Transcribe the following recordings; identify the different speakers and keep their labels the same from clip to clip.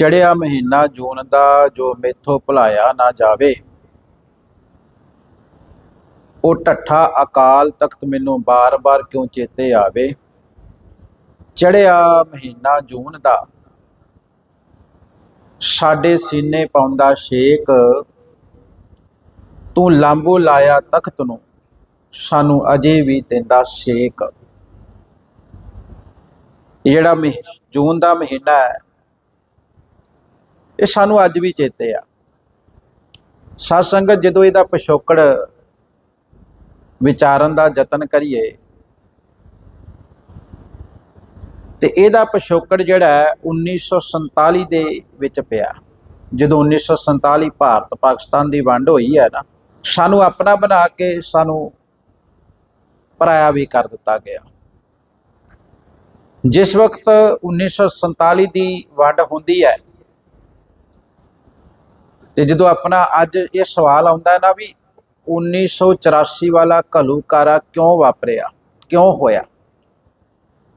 Speaker 1: ਚੜਿਆ ਮਹੀਨਾ ਜੂਨ ਦਾ ਜੋ ਮੇਥੋਂ ਭੁਲਾਇਆ ਨਾ ਜਾਵੇ, ਉਹ ਠੱਠਾ ਅਕਾਲ ਤਖਤ ਮੈਨੂੰ ਬਾਰ-ਬਾਰ ਕਿਉਂ ਚੇਤੇ ਆਵੇ? ਚੜਿਆ ਮਹੀਨਾ ਜੂਨ ਦਾ, ਸਾਡੇ ਸੀਨੇ ਪਾਉਂਦਾ ਸ਼ੇਕ, ਤੂੰ ਲਾਂਬੂ ਲਾਇਆ ਤਖਤ ਨੂੰ, ਸਾਨੂੰ ਅਜੇ ਵੀ ਦਿੰਦਾ ਸ਼ੇਕ। ਜਿਹੜਾ ਮਹੀ, ਜੂਨ ਦਾ ਮਹੀਨਾ ਹੈ ਇਹ ਸਾਨੂੰ ਅੱਜ ਵੀ ਚੇਤੇ ਆ। ਸਾਧ ਸੰਗਤ, ਜਦੋਂ ਇਹਦਾ ਪਿਛੋਕੜ ਵਿਚਾਰਨ ਦਾ ਯਤਨ ਕਰੀਏ, ਤੇ ਇਹਦਾ ਪਿਛੋਕੜ ਜਿਹੜਾ ਹੈ 1947 ਦੇ ਵਿੱਚ ਪਿਆ। ਜਦੋਂ 1947 ਭਾਰਤ ਪਾਕਿਸਤਾਨ ਦੀ ਵੰਡ ਹੋਈ ਹੈ ਨਾ, ਸਾਨੂੰ ਆਪਣਾ ਬਣਾ ਕੇ ਸਾਨੂੰ ਪਰਾਇਆ ਵੀ ਕਰ ਦਿੱਤਾ ਗਿਆ। ਜਿਸ ਵਕਤ 1947 ਦੀ ਵੰਡ ਹੁੰਦੀ ਹੈ ਤੇ ਜਦੋਂ ਆਪਣਾ ਅੱਜ ਇਹ ਸਵਾਲ ਆਉਂਦਾ ਹੈ ਨਾ ਵੀ 1984 ਵਾਲਾ ਘਲੂਕਾਰਾ ਕਿਉਂ ਵਾਪਰਿਆ? ਕਿਉਂ ਹੋਇਆ?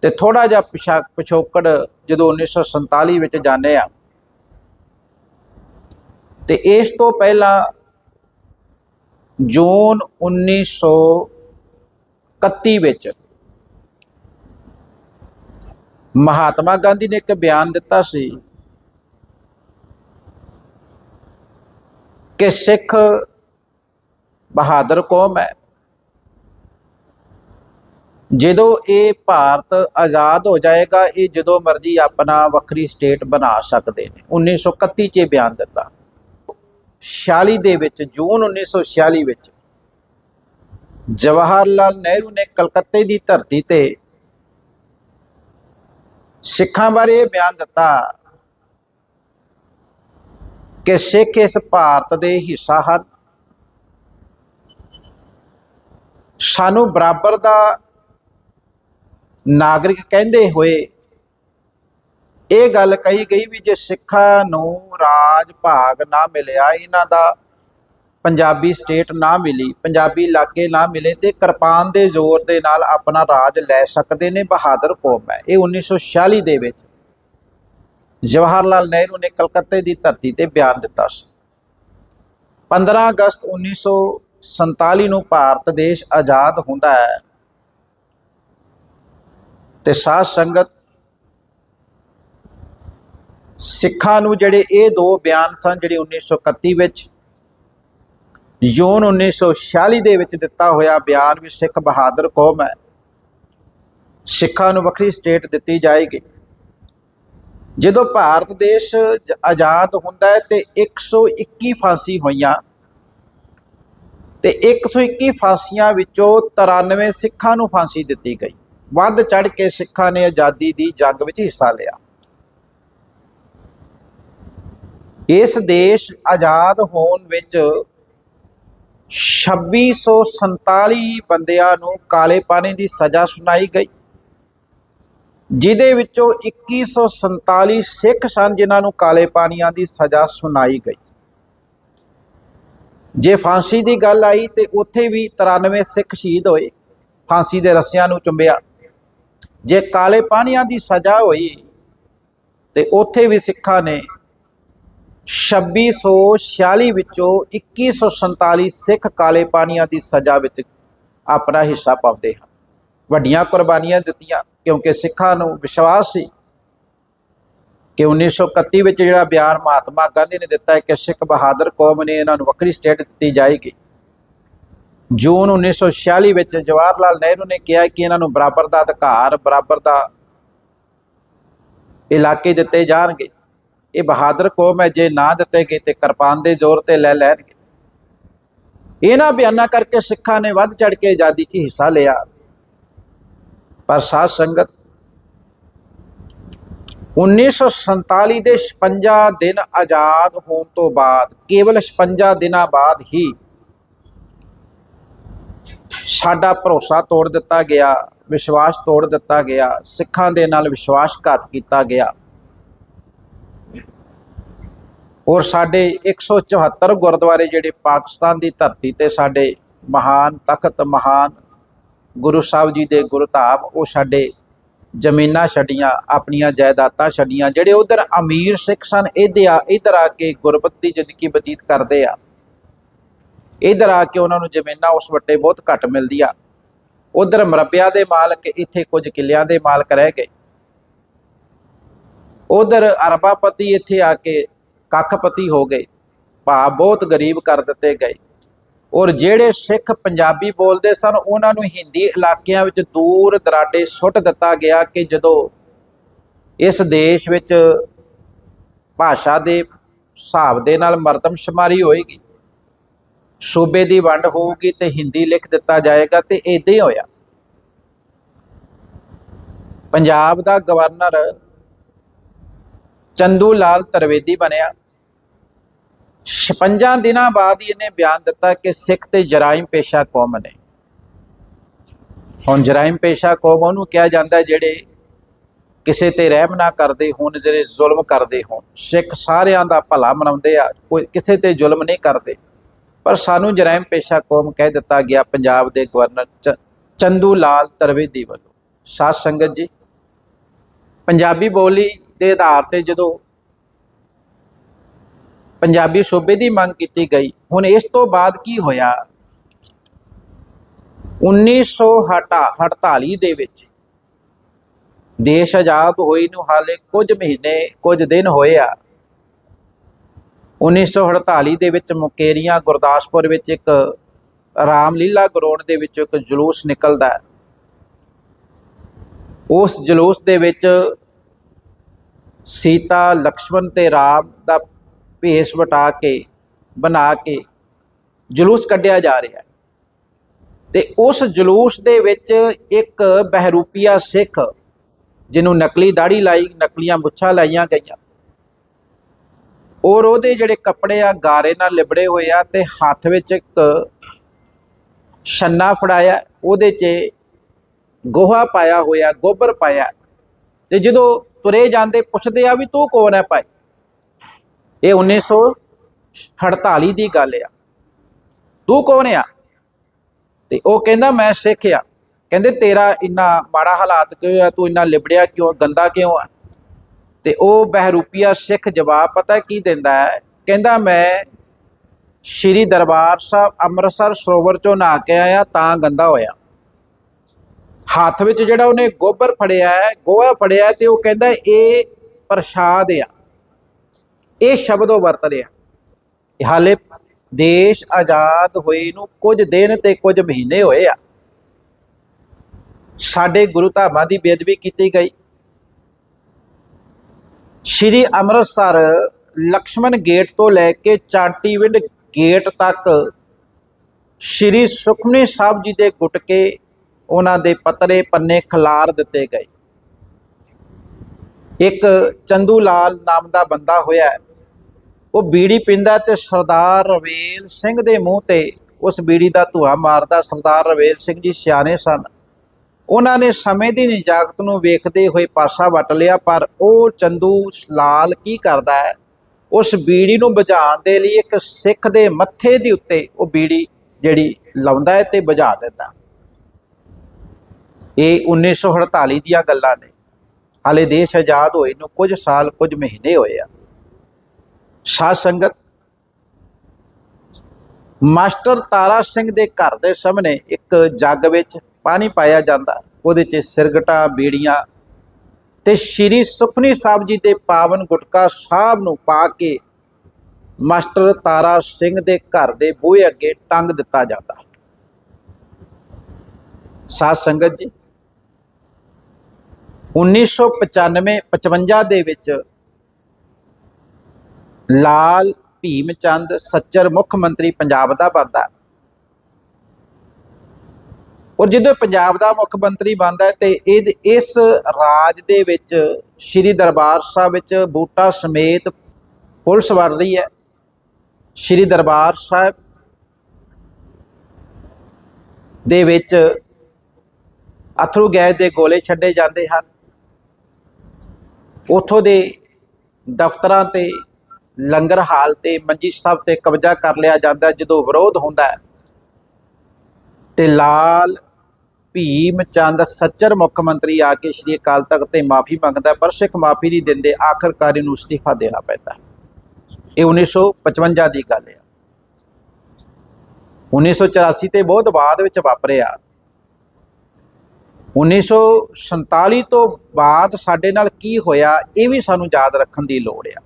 Speaker 1: ਤੇ ਥੋੜਾ ਜਿਹਾ ਪਿਛਾ, ਪਿਛੋਕੜ ਜਦੋਂ 1947 ਵਿੱਚ ਜਾਣੇ ਆ, ਤੇ ਇਸ ਤੋਂ ਪਹਿਲਾਂ ਜੂਨ 1931 ਵਿੱਚ ਮਹਾਤਮਾ ਗਾਂਧੀ ਨੇ ਇੱਕ ਬਿਆਨ ਦਿੱਤਾ ਸੀ ਕਿ ਸਿੱਖ ਬਹਾਦਰ ਕੌਮ ਹੈ। ਜਦੋਂ ਇਹ ਭਾਰਤ ਆਜ਼ਾਦ ਹੋ ਜਾਏਗਾ, ਇਹ ਜਦੋਂ ਮਰਜ਼ੀ ਆਪਣਾ ਵੱਖਰੀ ਸਟੇਟ ਬਣਾ ਸਕਦੇ ਨੇ। 1931 ਚ ਇਹ ਬਿਆਨ ਦਿੱਤਾ। 46 ਦੇ ਵਿੱਚ, ਜੂਨ 1946 ਵਿੱਚ, ਜਵਾਹਰ ਲਾਲ ਨਹਿਰੂ ਨੇ ਕਲਕੱਤੇ ਦੀ ਧਰਤੀ ਤੇ ਸਿੱਖਾਂ ਬਾਰੇ ਇਹ ਬਿਆਨ ਦਿੱਤਾ ਕਿ ਸਿੱਖ ਇਸ ਭਾਰਤ ਦੇ ਹਿੱਸਾ ਹਨ। ਸਾਨੂੰ ਬਰਾਬਰ ਦਾ ਨਾਗਰਿਕ ਕਹਿੰਦੇ ਹੋਏ ਇਹ ਗੱਲ ਕਹੀ ਗਈ ਵੀ ਜੇ ਸਿੱਖਾਂ ਨੂੰ ਰਾਜ ਭਾਗ ਨਾ ਮਿਲਿਆ, ਇਹਨਾਂ ਦਾ ਪੰਜਾਬੀ ਸਟੇਟ ਨਾ ਮਿਲੀ, ਪੰਜਾਬੀ ਇਲਾਕੇ ਨਾ ਮਿਲੇ, ਤੇ ਕਿਰਪਾਨ ਦੇ ਜ਼ੋਰ ਦੇ ਨਾਲ ਆਪਣਾ ਰਾਜ ਲੈ ਸਕਦੇ ਨੇ ਬਹਾਦਰ ਕੌਮ ਹੈ। ਇਹ 1946 ਦੇ ਵਿੱਚ ਜਵਾਹਰ ਲਾਲ ਨਹਿਰੂ ਨੇ ਕਲਕੱਤੇ ਦੀ ਧਰਤੀ ਤੇ ਬਿਆਨ ਦਿੱਤਾ ਸੀ। 15 ਅਗਸਤ 1947 ਨੂੰ ਭਾਰਤ ਦੇਸ਼ ਆਜ਼ਾਦ ਹੁੰਦਾ ਹੈ ਤੇ ਸਾਧ ਸੰਗਤ ਸਿੱਖਾਂ ਨੂੰ ਜਿਹੜੇ ਇਹ ਦੋ ਬਿਆਨ ਸਨ, ਜਿਹੜੇ 1931 ਵਿੱਚ ਜੂਨ 1946 ਦੇ ਵਿੱਚ ਦਿੱਤਾ ਹੋਇਆ ਬਿਆਨ ਵੀ ਸਿੱਖ ਬਹਾਦਰ ਕੌਮ ਹੈ। ਸਿੱਖਾਂ ਨੂੰ ਵੱਖਰੀ ਸਟੇਟ ਦਿੱਤੀ ਜਾਏਗੀ। ਜਦੋਂ ਭਾਰਤ ਦੇਸ਼ ਆਜ਼ਾਦ ਹੁੰਦਾ ਹੈ ਤੇ 121 ਫਾਂਸੀ ਹੋਈਆਂ ਤੇ 121 ਫਾਂਸੀਆਂ ਵਿੱਚੋਂ 93 ਸਿੱਖਾਂ ਨੂੰ ਫਾਂਸੀ ਦਿੱਤੀ ਗਈ। ਵੱਧ ਚੜ ਕੇ ਸਿੱਖਾਂ ਨੇ ਆਜ਼ਾਦੀ ਦੀ ਜੰਗ ਵਿੱਚ ਹਿੱਸਾ ਲਿਆ। ਇਸ ਦੇਸ਼ ਆਜ਼ਾਦ ਹੋਣ ਵਿੱਚ 2647 ਬੰਦਿਆਂ ਨੂੰ ਕਾਲੇ ਪਾਣੀ ਦੀ ਸਜ਼ਾ ਸੁਣਾਈ ਗਈ। ਜਿਹਦੇ ਵਿੱਚੋਂ 2147 ਸਿੱਖ ਸਨ, ਜਿਨ੍ਹਾਂ ਨੂੰ ਕਾਲੇ ਪਾਣੀਆਂ ਦੀ ਸਜ਼ਾ ਸੁਣਾਈ ਗਈ। ਜੇ ਫਾਂਸੀ ਦੀ ਗੱਲ ਆਈ ਤੇ ਉੱਥੇ ਵੀ 93 ਸਿੱਖ ਸ਼ਹੀਦ ਹੋਏ। ਫਾਂਸੀ ਦੇ ਰੱਸਿਆਂ ਨੂੰ ਚੁੰਬਿਆ। ਜੇ ਕਾਲੇ ਪਾਣੀਆਂ ਦੀ ਸਜ਼ਾ ਹੋਈ ਤੇ ਉੱਥੇ ਵੀ ਸਿੱਖਾਂ ਨੇ 2646 ਵਿੱਚੋਂ 2147 ਸਿੱਖ ਕਾਲੇ ਪਾਣੀਆਂ ਦੀ ਸਜ਼ਾ ਵਿੱਚ ਆਪਣਾ ਹਿੱਸਾ ਪਾਉਂਦੇ ਹਨ। ਵੱਡੀਆਂ ਕੁਰਬਾਨੀਆਂ ਦਿੱਤੀਆਂ, ਕਿਉਂਕਿ ਸਿੱਖਾਂ ਨੂੰ ਵਿਸ਼ਵਾਸ ਸੀ ਕਿ 1931 ਵਿੱਚ ਜਿਹੜਾ ਬਿਆਨ ਮਹਾਤਮਾ ਗਾਂਧੀ ਨੇ ਦਿੱਤਾ ਹੈ ਕਿ ਸਿੱਖ ਬਹਾਦਰ ਕੌਮ ਨੇ ਇਹਨਾਂ ਨੂੰ ਵੱਖਰੀ ਸਟੇਟ ਦਿੱਤੀ ਜਾਏਗੀ। ਜੂਨ 1946 ਵਿੱਚ ਜਵਾਹਰ ਲਾਲ ਨਹਿਰੂ ਨੇ ਕਿਹਾ ਕਿ ਇਹਨਾਂ ਨੂੰ ਬਰਾਬਰ ਦਾ ਅਧਿਕਾਰ, ਬਰਾਬਰ ਦਾ ਇਲਾਕੇ ਦਿੱਤੇ ਜਾਣਗੇ। ਇਹ ਬਹਾਦਰ ਕੌਮ ਹੈ, ਜੇ ਨਾ ਦਿੱਤੇ ਗਏ ਤੇ ਕਿਰਪਾਨ ਦੇ ਜ਼ੋਰ ਤੇ ਲੈ ਲੈਣਗੇ। ਇਹਨਾਂ ਬਿਆਨਾਂ ਕਰਕੇ ਸਿੱਖਾਂ ਨੇ ਵੱਧ ਚੜ ਕੇ ਆਜ਼ਾਦੀ 'ਚ ਹਿੱਸਾ ਲਿਆ। ਪਰ ਸਾਧ ਸੰਗਤ 1947 ਦੇ 56 ਦਿਨ ਆਜ਼ਾਦ ਹੋਣ ਤੋਂ ਬਾਅਦ, ਕੇਵਲ 56 ਦਿਨਾਂ ਬਾਅਦ ਹੀ ਸਾਡਾ ਭਰੋਸਾ ਤੋੜ ਦਿੱਤਾ ਗਿਆ, ਵਿਸ਼ਵਾਸ ਤੋੜ ਦਿੱਤਾ ਗਿਆ, ਸਿੱਖਾਂ ਦੇ ਨਾਲ ਵਿਸ਼ਵਾਸਘਾਤ ਕੀਤਾ ਗਿਆ। ਔਰ ਸਾਡੇ 174 ਗੁਰਦੁਆਰੇ ਜਿਹੜੇ ਪਾਕਿਸਤਾਨ ਦੀ ਧਰਤੀ ਤੇ ਸਾਡੇ ਮਹਾਨ ਤਖਤ, ਮਹਾਨ ਗੁਰੂ ਸਾਹਿਬ ਜੀ ਦੇ ਗੁਰਧਾਮ, ਉਹ ਸਾਡੇ ਜ਼ਮੀਨਾਂ ਛੱਡੀਆਂ, ਆਪਣੀਆਂ ਜਾਇਦਾਦਾਂ ਛੱਡੀਆਂ, ਜਿਹੜੇ ਉਧਰ ਅਮੀਰ ਸਿੱਖ ਸਨ ਇਹਦੇ ਆ, ਇਧਰ ਆ ਕੇ ਗੁਰਬਤ ਦੀ ਜ਼ਿੰਦਗੀ ਬਤੀਤ ਕਰਦੇ ਆ। ਇਧਰ ਆ ਕੇ ਉਹਨਾਂ ਨੂੰ ਜ਼ਮੀਨਾਂ ਉਸ ਵੱਟੇ ਬਹੁਤ ਘੱਟ ਮਿਲਦੀਆਂ। ਉਧਰ ਮਰਬਿਆਂ ਦੇ ਮਾਲਕ, ਇੱਥੇ ਕੁਝ ਕਿੱਲਿਆਂ ਦੇ ਮਾਲਕ ਰਹਿ ਗਏ। ਉਧਰ ਅਰਬਾਪਤੀ ਇੱਥੇ ਆ ਕੇ ਕੱਖਪਤੀ ਹੋ ਗਏ। ਭਾ ਬਹੁਤ ਗਰੀਬ ਕਰ ਦਿੱਤੇ ਗਏ। ਔਰ ਜਿਹੜੇ ਸਿੱਖ ਪੰਜਾਬੀ ਬੋਲਦੇ ਸਨ, ਉਹਨਾਂ ਨੂੰ ਹਿੰਦੀ ਇਲਾਕਿਆਂ ਵਿੱਚ ਦੂਰ ਦਰਾਡੇ ਸੁੱਟ ਦਿੱਤਾ ਗਿਆ ਕਿ ਜਦੋਂ ਇਸ ਦੇਸ਼ ਵਿੱਚ ਭਾਸ਼ਾ ਦੇ ਹਿਸਾਬ ਦੇ ਨਾਲ ਮਰਦਮਸ਼ੁਮਾਰੀ ਹੋਏਗੀ, ਸੂਬੇ ਦੀ ਵੰਡ ਹੋਊਗੀ ਤੇ ਹਿੰਦੀ ਲਿਖ ਦਿੱਤਾ ਜਾਏਗਾ ਤੇ ਇਦਾਂ ਹੀ ਹੋਇਆ। ਪੰਜਾਬ ਦਾ ਗਵਰਨਰ ਚੰਦੂ ਲਾਲ ਤਰਵੇਦੀ ਬਣਿਆ। 56 ਦਿਨਾਂ ਬਾਅਦ ਹੀ ਇਹਨੇ ਬਿਆਨ ਦਿੱਤਾ ਕਿ ਸਿੱਖ ਤੇ ਜਰਾਇਮ ਪੇਸ਼ਾ ਕੌਮ ਨੇ। ਹੁਣ ਜਰਾਇਮ ਪੇਸ਼ਾ ਕੌਮ ਉਹਨੂੰ ਕਿਹਾ ਜਾਂਦਾ ਜਿਹੜੇ ਕਿਸੇ ਤੇ ਰਹਿਮ ਨਾ ਕਰਦੇ ਹੋਣ, ਜਿਹੜੇ ਜ਼ੁਲਮ ਕਰਦੇ ਹੋਣ। ਸਿੱਖ ਸਾਰਿਆਂ ਦਾ ਭਲਾ ਮਨਾਉਂਦੇ ਆ, ਕੋਈ ਕਿਸੇ ਤੇ ਜ਼ੁਲਮ ਨਹੀਂ ਕਰਦੇ। ਪਰ ਸਾਨੂੰ ਜਰਾਇਮ ਪੇਸ਼ਾ ਕੌਮ ਕਹਿ ਦਿੱਤਾ ਗਿਆ, ਪੰਜਾਬ ਦੇ ਗਵਰਨਰ ਚ- ਚੰਦੂ ਲਾਲ ਤਰਵੇਦੀ ਵੱਲੋਂ। ਸਾਧ ਸੰਗਤ ਜੀ, ਪੰਜਾਬੀ ਬੋਲੀ ਦੇ ਆਧਾਰ ਤੇ ਜਦੋਂ ਪੰਜਾਬੀ ਸੂਬੇ ਦੀ ਮੰਗ ਕੀਤੀ ਗਈ। ਹੁਣ ਇਸ ਤੋਂ ਬਾਅਦ ਕੀ ਹੋਇਆ? 1948 ਦੇ ਵਿੱਚ ਦੇਸ਼ ਆਜ਼ਾਦ ਹੋਈ ਨੂੰ ਹਾਲੇ ਕੁਝ ਮਹੀਨੇ, ਕੁਝ ਦਿਨ ਹੋਏ ਆ। 1948 ਦੇ ਵਿੱਚ ਮੁਕੇਰੀਆਂ ਗੁਰਦਾਸਪੁਰ ਵਿੱਚ ਇੱਕ ਰਾਮਲੀਲਾ ਗਰਾਊਂਡ ਦੇ ਵਿੱਚ ਇੱਕ ਜਲੂਸ ਨਿਕਲਦਾ ਹੈ। ਉਸ ਜਲੂਸ ਦੇ ਵਿੱਚ ਸੀਤਾ, ਲਕਸ਼ਮਣ ਤੇ ਰਾਮ ਦਾ ਭੇਸ ਵਟਾ ਕੇ, ਬਣਾ ਕੇ ਜਲੂਸ ਕੱਢਿਆ ਜਾ ਰਿਹਾ ਹੈ। ਤੇ ਉਸ ਜਲੂਸ ਦੇ ਵਿੱਚ ਇੱਕ ਬਹਿਰੂਪੀਆ ਸਿੱਖ, ਜਿਹਨੂੰ ਨਕਲੀ ਦਾੜੀ ਲਾਈ, ਨਕਲੀਆਂ ਮੁੱਛਾਂ ਲਾਈਆਂ ਗਈਆਂ। ਔਰ ਉਹਦੇ ਜਿਹੜੇ ਕੱਪੜੇ ਆ, ਗਾਰੇ ਨਾਲ ਲਿਬੜੇ ਹੋਏ ਆ ਤੇ ਹੱਥ ਵਿੱਚ ਇੱਕ ਛੰਨਾ ਫੜਾਇਆ, ਉਹਦੇ 'ਚ ਗੋਹਾ ਪਾਇਆ ਹੋਇਆ, ਗੋਬਰ ਪਾਇਆ। ਤੇ ਜਦੋਂ ਤੁਰੇ ਜਾਂਦੇ, ਪੁੱਛਦੇ ਆ ਵੀ ਤੂੰ ਕੌਣ ਹੈ ਭਾਈ? ਇਹ 1948 ਦੀ ਗੱਲ ਆ। ਤੂੰ ਕੌਣ ਆ? ਤੇ ਉਹ ਕਹਿੰਦਾ, ਮੈਂ ਸਿੱਖ ਆ। ਕਹਿੰਦੇ, ਤੇਰਾ ਇੰਨਾ ਮਾੜਾ ਹਾਲਾਤ ਕਿਉਂ ਆ? ਤੂੰ ਇੰਨਾ ਲਿਬੜਿਆ ਕਿਉਂ? ਗੰਦਾ ਕਿਉਂ ਆ? ਤੇ ਉਹ ਬਹਿਰੂਪੀਆ ਸਿੱਖ ਜਵਾਬ ਪਤਾ ਕੀ ਦਿੰਦਾ ਹੈ? ਕਹਿੰਦਾ, ਮੈਂ ਸ਼੍ਰੀ ਦਰਬਾਰ ਸਾਹਿਬ ਅੰਮ੍ਰਿਤਸਰ ਸਰੋਵਰ ਚੋਂ ਨਹਾ ਕੇ ਆਇਆ, ਤਾਂ ਗੰਦਾ ਹੋਇਆ। ਹੱਥ ਵਿੱਚ ਜਿਹੜਾ ਉਹਨੇ ਗੋਬਰ ਫੜਿਆ ਹੈ, ਗੋਹਾ ਫੜਿਆ ਹੈ, ਤੇ ਉਹ ਕਹਿੰਦਾ, ਇਹ ਪ੍ਰਸ਼ਾਦ ਆ। ਇਹ ਸ਼ਬਦ ਉਹ ਵਰਤ ਰਿਹਾ। ਇਹ ਹਾਲੇ ਦੇਸ਼ ਆਜ਼ਾਦ ਹੋਏ ਨੂੰ ਕੁਝ ਦਿਨ ਤੇ ਕੁਝ ਮਹੀਨੇ ਹੋਏ ਆ। ਸਾਡੇ ਗੁਰੂ ਧਾਮਾਂ ਦੀ ਬੇਅਦਬੀ ਕੀਤੀ ਗਈ। ਸ਼੍ਰੀ ਅੰਮ੍ਰਿਤਸਰ ਲਕਸ਼ਮਣ ਗੇਟ ਤੋਂ ਲੈ ਕੇ ਚਾਂਟੀਵਿੰਡ ਗੇਟ ਤੱਕ ਸ਼੍ਰੀ ਸੁਖਮਨੀ ਸਾਹਿਬ ਜੀ ਦੇ ਗੁਟਕੇ, ਉਹਨਾਂ ਦੇ ਪਤਰੇ, ਪੰਨੇ ਖਿਲਾਰ ਦਿੱਤੇ ਗਏ। ਇੱਕ ਚੰਦੂ ਲਾਲ ਨਾਮ ਦਾ ਬੰਦਾ ਹੋਇਆ ਉਹ ਬੀੜੀ ਪਿੰਦਾ ਤੇ ਸਰਦਾਰ ਰਵੇਲ ਸਿੰਘ ਦੇ ਮੂੰਹ ਤੇ ਉਸ ਬੀੜੀ ਦਾ ਧੂਆ ਮਾਰਦਾ ਸਰਦਾਰ ਰਵੇਲ ਸਿੰਘ ਜੀ ਸਿਆਣੇ ਸਨ। ਉਹਨਾਂ ਨੇ ਸਮੇਂ ਦੀ ਨਿਜਾਕਤ ਨੂੰ ਵੇਖਦੇ ਹੋਏ ਪਾਸਾ ਵਟ ਲਿਆ, ਪਰ ਉਹ ਚੰਦੂ ਲਾਲ ਕੀ ਕਰਦਾ ਹੈ? ਉਸ ਬੀੜੀ ਨੂੰ ਬੁਝਾਉਣ ਦੇ ਲਈ ਇੱਕ ਸਿੱਖ ਦੇ ਮੱਥੇ ਦੇ ਉੱਤੇ ਉਹ ਬੀੜੀ ਜਿਹੜੀ ਲਾਉਂਦਾ ਹੈ ਤੇ ਬੁਝਾ ਦਿੰਦਾ। ਇਹ 1948 ਦੀਆਂ ਗੱਲਾਂ ਨੇ। ਹਾਲੇ ਦੇਸ਼ ਆਜ਼ਾਦ ਹੋਏ ਨੂੰ ਕੁਝ ਸਾਲ, ਕੁਝ ਮਹੀਨੇ ਹੋਏ ਆ। ਸਾਧ ਸੰਗਤ, ਮਾਸਟਰ ਤਾਰਾ ਸਿੰਘ ਦੇ ਘਰ ਦੇ ਸਾਹਮਣੇ ਇੱਕ ਜੱਗ ਵਿੱਚ ਪਾਣੀ ਪਾਇਆ ਜਾਂਦਾ। ਉਹਦੇ 'ਚ ਸਿਰਗਟਾਂ, ਬੀੜੀਆਂ ਤੇ ਸ਼੍ਰੀ ਸੁਖਨੀ ਸਾਹਿਬ ਜੀ ਦੇ ਪਾਵਨ ਗੁਟਕਾ ਸਾਹਿਬ ਨੂੰ ਪਾ ਕੇ ਮਾਸਟਰ ਤਾਰਾ ਸਿੰਘ ਦੇ ਘਰ ਦੇ ਬੂਹੇ ਅੱਗੇ ਟੰਗ ਦਿੱਤਾ ਜਾਂਦਾ। ਸਾਧ ਸੰਗਤ ਜੀ 1995 55 ਦੇ ਵਿੱਚ ਲਾਲ ਭੀਮ ਚੰਦ ਸੱਚਰ ਮੁੱਖ ਮੰਤਰੀ ਪੰਜਾਬ ਦਾ ਬਣਦਾ ਔਰ ਜਦੋਂ ਪੰਜਾਬ ਦਾ ਮੁੱਖ ਮੰਤਰੀ ਬਣਦਾ ਹੈ ਤੇ ਇਹ ਇਸ ਰਾਜ ਦੇ ਵਿੱਚ, ਸ਼੍ਰੀ ਦਰਬਾਰ ਸਾਹਿਬ ਵਿੱਚ ਬੂਟਾ ਸਮੇਤ ਪੁਲਿਸ ਵੜਦੀ ਹੈ। ਸ਼੍ਰੀ ਦਰਬਾਰ ਸਾਹਿਬ ਦੇ ਵਿੱਚ ਅਥਰੂ ਗੈਸ ਦੇ ਗੋਲੇ ਛੱਡੇ ਜਾਂਦੇ ਹਨ। ਉਥੋਂ ਦੇ ਦਫ਼ਤਰਾਂ ਤੇ ਲੰਗਰ ਹਾਲ ਤੇ ਮੰਜੀ ਸਾਹਿਬ ਤੇ ਕਬਜ਼ਾ ਕਰ ਲਿਆ ਜਾਂਦਾ ਜਦੋਂ ਵਿਰੋਧ ਹੁੰਦਾ ਹੈ ਤੇ ਲਾਲ ਭੀਮ ਚੰਦ ਸੱਚਰ ਮੁੱਖ ਮੰਤਰੀ ਆ ਕੇ ਸ਼੍ਰੀ ਅਕਾਲ ਤਖਤ ਤੇ ਮਾਫੀ ਮੰਗਦਾ ਪਰ ਸਿੱਖ ਮਾਫੀ ਨਹੀਂ ਦਿੰਦੇ ਆਖਰਕਾਰ ਇਹਨੂੰ ਅਸਤੀਫਾ ਦੇਣਾ ਪੈਂਦਾ ਹੈ। ਇਹ 1955 ਦੀ ਗੱਲ ਹੈ। 1984 ਤੇ ਬਹੁਤ ਬਾਅਦ ਵਿੱਚ ਵਾਪਰਿਆ। 1947 ਤੋਂ ਬਾਅਦ ਸਾਡੇ ਨਾਲ ਕੀ ਹੋਇਆ, ਇਹ ਵੀ ਸਾਨੂੰ ਯਾਦ ਰੱਖਣ ਦੀ ਲੋੜ ਆ।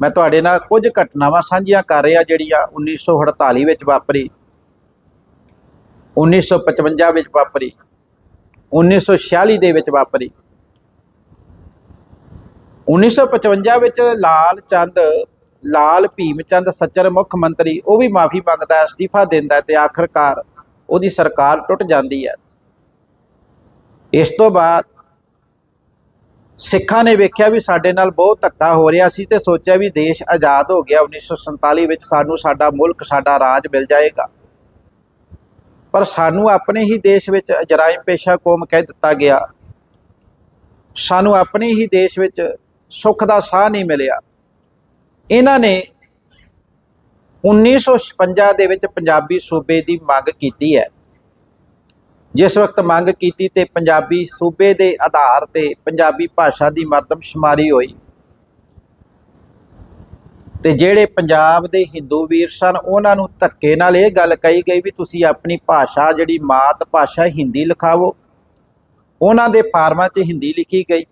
Speaker 1: ਮੈਂ ਤੁਹਾਡੇ ਨਾਲ ਕੁਝ ਘਟਨਾਵਾਂ ਸਾਂਝੀਆਂ ਕਰ ਰਿਹਾ ਜਿਹੜੀਆਂ 1948 ਵਿੱਚ ਵਾਪਰੀ 1955 ਵਿੱਚ ਵਾਪਰੀ 1946 ਦੇ ਵਿੱਚ ਵਾਪਰੀ। 1955 ਵਿੱਚ ਲਾਲ ਚੰਦ, ਲਾਲ ਭੀਮ ਚੰਦ ਸੱਚਰ ਮੁੱਖ ਮੰਤਰੀ, ਉਹ ਵੀ ਮਾਫੀ ਮੰਗਦਾ, ਅਸਤੀਫਾ ਦਿੰਦਾ ਹੈ ਤੇ ਆਖਰਕਾਰ ਉਹਦੀ ਸਰਕਾਰ ਟੁੱਟ ਜਾਂਦੀ ਹੈ। ਇਸ ਤੋਂ ਬਾਅਦ ਸਿੱਖਾਂ ਨੇ ਵੇਖਿਆ ਵੀ ਸਾਡੇ ਨਾਲ ਬਹੁਤ ਧੱਕਾ ਹੋ ਰਿਹਾ ਸੀ ਤੇ ਸੋਚਿਆ ਵੀ ਦੇਸ਼ ਆਜ਼ਾਦ ਹੋ ਗਿਆ 1947 ਵਿੱਚ ਸਾਨੂੰ ਸਾਡਾ ਮੁਲਕ, ਸਾਡਾ ਰਾਜ ਮਿਲ ਜਾਏਗਾ। ਪਰ ਸਾਨੂੰ ਆਪਣੇ ਹੀ ਦੇਸ਼ ਵਿੱਚ ਜਰਾਇਮ ਪੇਸ਼ਾ ਕੌਮ ਕਹਿ ਦਿੱਤਾ ਗਿਆ। ਸਾਨੂੰ ਆਪਣੇ ਹੀ ਦੇਸ਼ ਵਿੱਚ ਸੁੱਖ ਦਾ ਸਾਹ ਨਹੀਂ ਮਿਲਿਆ। ਇਹਨਾਂ ਨੇ 1956 ਦੇ ਵਿੱਚ ਪੰਜਾਬੀ ਸੂਬੇ ਦੀ ਮੰਗ ਕੀਤੀ ਹੈ। ਜਿਸ ਵਕਤ ਮੰਗ ਕੀਤੀ ਤੇ ਪੰਜਾਬੀ ਸੂਬੇ ਦੇ ਆਧਾਰ ਤੇ ਪੰਜਾਬੀ ਭਾਸ਼ਾ ਦੀ ਮਰਦਮਸ਼ੁਮਾਰੀ ਹੋਈ। ਤੇ ਜਿਹੜੇ ਪੰਜਾਬ ਦੇ ਹਿੰਦੂ ਵੀਰ ਸਨ, ਉਹਨਾਂ ਨੂੰ ਧੱਕੇ ਨਾਲ ਇਹ ਗੱਲ ਕਹੀ ਗਈ ਵੀ ਤੁਸੀਂ ਆਪਣੀ ਭਾਸ਼ਾ, ਜਿਹੜੀ ਮਾਤ ਭਾਸ਼ਾ ਹਿੰਦੀ ਲਿਖਾਵੋ। ਉਹਨਾਂ ਦੇ ਫਾਰਮਾਂ 'ਚ ਹਿੰਦੀ ਲਿਖੀ ਗਈ।